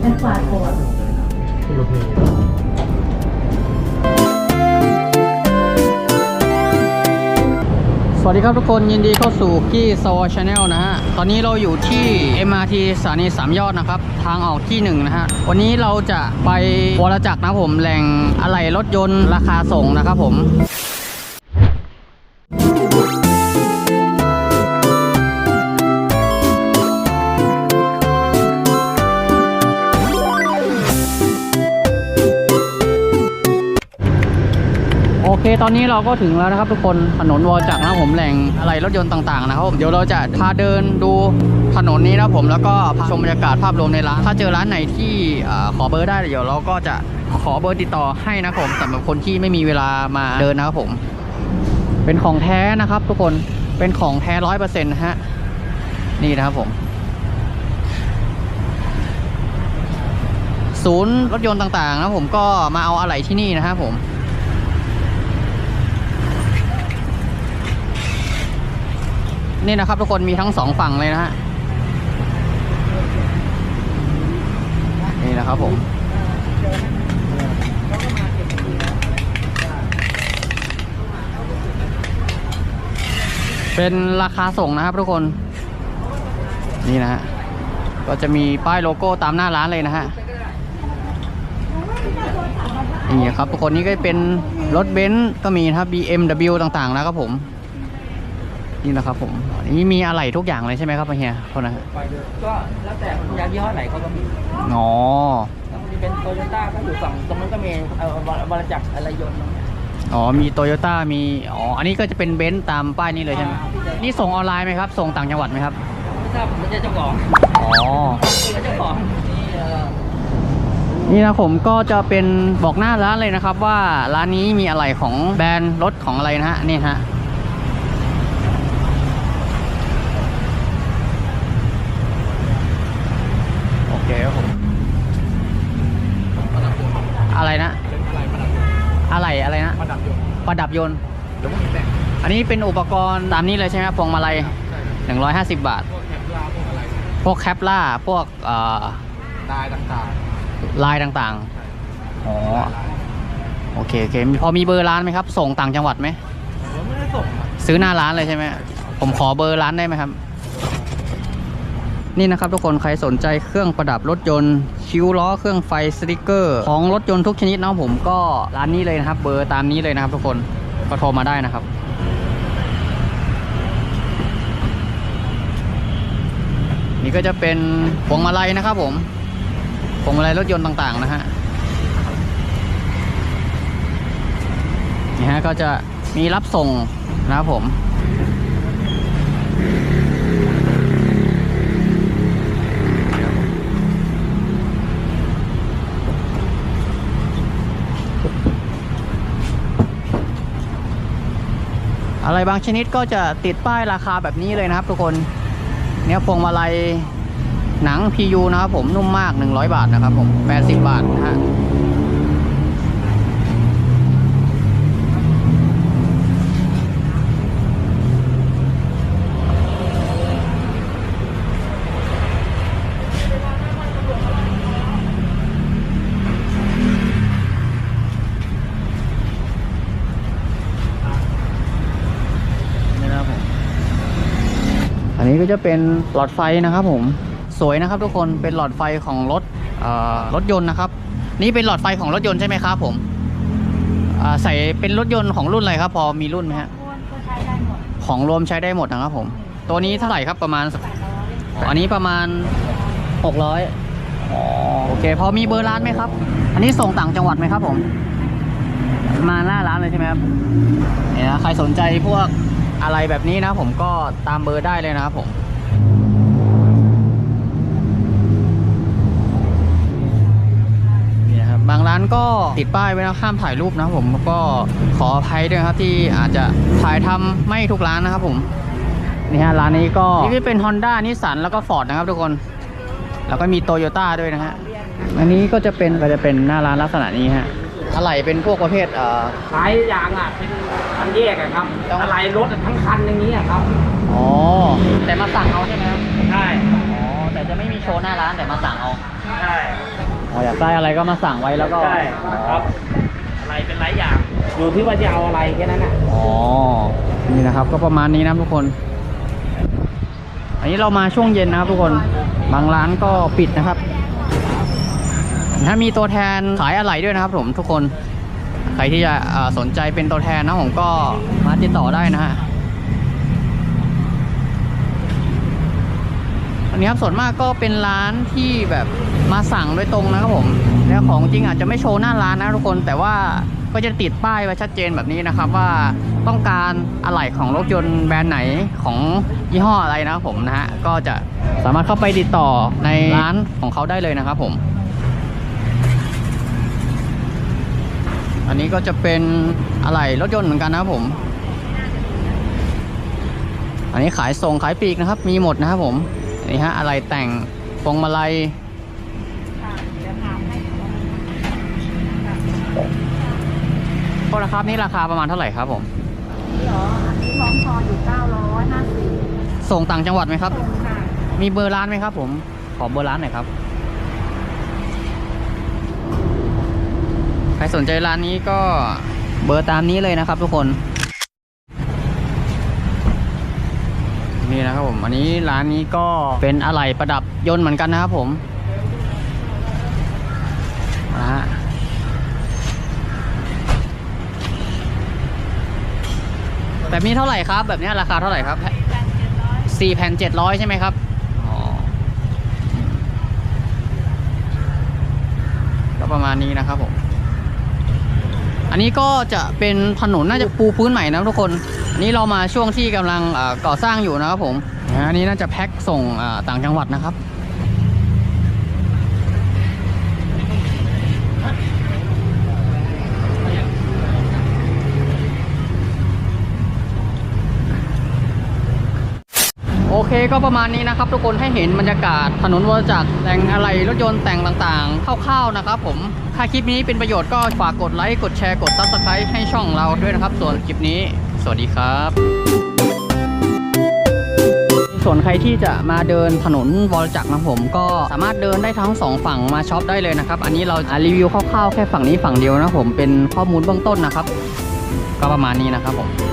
และกวาดก่อนสวัสดีครับทุกคนยินดีเข้าสู่กี้โซชาแนลนะฮะ ตอนนี้เราอยู่ที่ MRT สถานีสามยอดนะครับ ทางออกที่หนึ่งนะฮะ วันนี้เราจะไปวรจักรนะผมแหล่งอะไหล่รถยนต์ราคาส่งนะครับผม ตอนนี้เราก็ถึงแล้วนะครับทุกคนถนนวอจักรนะผมแหล่งอะไรรถยนต์ต่างๆนะครับผมเดี๋ยวเราจะพาเดินดูถนนนี้นะผมแล้วก็พาชมบรรยากาศภาพรวมในร้าน ถ้าเจอร้านไหนที่ขอเบอร์ได้เดี๋ยวเราก็จะขอเบอร์ติดต่อให้นะครับผมสำหรับคนที่ไม่มีเวลามาเดินนะครับผม เป็นของแท้นะครับ ทุกคนเป็นของแท้ร้อยเปอร์เซ็นต์ฮะนี่นะครับผมศูนย์รถยนต์ต่างๆนะผมก็มาเอาอะไหล่ที่นี่นะครับผม นี่นะครับ ทุกคนมีทั้งสองฝั่งเลยนะฮะนี่นะครับผมเป็นราคาส่งนะครับทุกคน นี่นะฮะก็จะมีป้ายโลโก้ตามหน้าร้านเลยนะฮะนี่ครับทุกคนนี่ก็เป็นรถเบนซ์ก็มีนะครับ BMW ต่างๆนะครับผม นี่นะครับผมอันนี้มีอะไรทุกอย่างเลยใช่ไหมครับเฮียคนนะฮะก็แล้วแต่คุณยางยี่ห้อไหนเขาก็มีอ๋อถ้ามันจะเป็นโตโยต้าก็อยู่ฝั่งตรงนั้นก็มีเอ่อบริจักรอะไรยนต์ตรงเนี้ยอ๋อ มีโตโยต้ามี อ๋อ อันนี้ก็จะเป็นเบนซ์ตามป้ายนี้เลยใช่ไหมอ่าที่จะนี่ส่งออนไลน์ไหมครับ ส่งต่างจังหวัดไหมครับ ไม่ทราบผมไม่ใช่เจ้าของ อ๋อคือเจ้าของนี่เอ่อนี่นะผมก็จะเป็นบอกหน้าร้านเลยนะครับว่าร้านนี้มีอะไรของแบรนด์รถของอะไรนะฮะนี่ฮะ โอเคครับผม อะไรนะอะไรอะไรนะประดับยนต์ประดับยนต์เดี๋ยวพวกนี้แต่งอันนี้เป็นอุปกรณ์ตามนี้เลยใช่ไหมครับพวงมาลัย150บาทพวกแคปลาพวกอะไรพวกแคปล่าพวกเอ่อลายต่างลายต่างๆอ๋อโอเคโอเคมีพอมีเบอร์ร้านไหมครับ ส่งต่างจังหวัดไหมๆผมไม่ได้ส่งอะซื้อหน้าร้านเลยใช่ไหมผมขอเบอร์ร้านได้ไหมครับ นี่นะครับทุกคนใครสนใจเครื่องประดับรถยนต์ คิ้วล้อเครื่องไฟสติกเกอร์ ของรถยนต์ทุกชนิดนะครับผมก็ร้านนี้เลยนะครับ เบอร์ตามนี้เลยนะครับทุกคนก็โทรมาได้นะครับนี่ก็จะเป็นพวงมาลัยนะครับผมพวงมาลัยรถยนต์ต่างๆนะฮะนี่ฮะก็จะมีรับส่งนะครับผม อะไรบางชนิดก็จะติดป้ายราคาแบบนี้เลยนะครับ ทุกคนเนี่ยพวงมาลัยหนัง PU นะครับผมนุ่มมาก 100 บาทนะครับผม80 บาทนะฮะ นี้ก็จะเป็นหลอดไฟนะครับผมสวยนะครับทุกคนเป็นหลอดไฟของรถรถยนต์นะครับ นี่เป็นหลอดไฟของรถยนต์ใช่ไหมครับผมใส่เป็นรถยนต์ของรุ่นอะไรครับ พอมีรุ่นไหมฮะของรวมใช้ได้หมดนะครับผม ตัวนี้เท่าไหร่ครับประมาณอันนี้ประมาณ 600อ๋อโอเค พอมีเบอร์ร้านไหมครับ อันนี้ส่งต่างจังหวัดไหมครับผม มาหน้าร้านเลยใช่ไหมครับเนี่ยใครสนใจพวก อะไรแบบนี้นะผมก็ตามเบอร์ได้เลยนะครับผมนี่นะครับบางร้านก็ติดป้ายไว้นะห้ามถ่ายรูปนะครับผมก็ขออภัยด้วยครับที่อาจจะถ่ายทำไม่ทุกร้านนะครับผมนี่ฮะร้านนี้ก็นี่เป็น Honda นิสสันแล้วก็ Ford นะครับทุกคน แล้วก็มีโตโยต้าด้วยนะฮะอันนี้ก็จะเป็นก็จะเป็นหน้าร้านลักษณะนี้ฮะ อะไรเป็นพวกประเภทเอ่อขายยางอะเป็นคันแยกอะครับต้อง อะไรรถอะทั้งคันอย่างนี้อะครับ อ๋อ แต่มาสั่งเอาใช่ไหมครับ ใช่อ๋อ แต่จะไม่มีโชว์หน้าร้านแต่มาสั่งเอาใใช่อ๋อ อยากได้อะไรก็มาสั่งไว้แล้วก็ใช่ครับ อะไรเป็นหลายอย่าง อยู่ที่ว่าจะเอาอะไรแค่นั้นน่ะอ๋อ นี่นะครับ ก็ประมาณนี้นะครับทุกคน อันนี้เรามาช่วงเย็นนะครับทุกคน บางร้านก็ปิดนะครับ ถ้ามีตัวแทนขายอะไหล่ด้วยนะครับผมทุกคน ใครที่จะสนใจเป็นตัวแทนนะผมก็มาติดต่อได้นะฮะอันนี้ครับส่วนมากก็เป็นร้านที่แบบมาสั่งโดยตรงนะครับผม แล้วของจริงอาจจะไม่โชว์หน้าร้านนะทุกคนแต่ว่าก็จะติดป้ายไว้ชัดเจนแบบนี้นะครับว่าต้องการอะไหล่ของรถยนต์แบรนด์ไหนของยี่ห้ออะไรนะครับผมนะฮะก็จะสามารถเข้าไปติดต่อในร้านของเขาได้เลยนะครับผม อันนี้ก็จะเป็นอะไหล่รถยนต์เหมือนกันนะครับผม อันนี้ขายส่งขายปลีกนะครับ มีหมดนะครับผม นี่ฮะอะไรแต่งพวงมาลัยโทษนะครับนี่ราคาประมาณเท่าไหร่ครับผมนี่เหรออันนี้พร้อมพออยู่950ส่งต่างจังหวัดไหมครับ ส่งค่ะ มีเบอร์ร้านไหมครับผม ขอเบอร์ร้านหน่อยครับ ใคร สนใจร้านนี้ก็เบอร์ตามนี้เลยนะครับทุกคน นี่นะครับผมอันนี้ร้านนี้ก็เป็นอะไหล่ประดับยนต์เหมือนกันนะครับผมนะฮะแบบนี้เท่าไหร่ครับ แบบนี้ราคาเท่าไหร่ครับสี่แผ่นเจ็ดร้อยใช่ไหมครับอ๋อก็ประมาณนี้นะครับผม อันนี้ก็จะเป็นถนนน่าจะปูพื้นใหม่นะทุกคน อันนี้เรามาช่วงที่กำลังก่อสร้างอยู่นะครับผมอันนี้น่าจะแพ็คส่งต่างจังหวัดนะครับ เคก็ประมาณนี้นะครับ ทุกคนให้เห็นบรรยากาศถนนวรจักรแต่งอะไรรถยนต์แต่งต่างๆคร่าวๆนะครับผมถ้าคลิปนี้เป็นประโยชน์ก็ฝากกดไลค์กดแชร์กด Subscribe ให้ช่องเราด้วยนะครับ ส่วนคลิปนี้ สวัสดีครับส่วนใครที่จะมาเดินถนนวอรจักรนะผมก็สามารถเดินได้ทั้งสองฝั่งมาช็อปได้เลยนะครับ อันนี้เรารีวิวคร่าวๆแค่ฝั่งนี้ฝั่งเดียวนะผมเป็นข้อมูลเบื้องต้นนะครับ ก็ประมาณนี้นะครับผม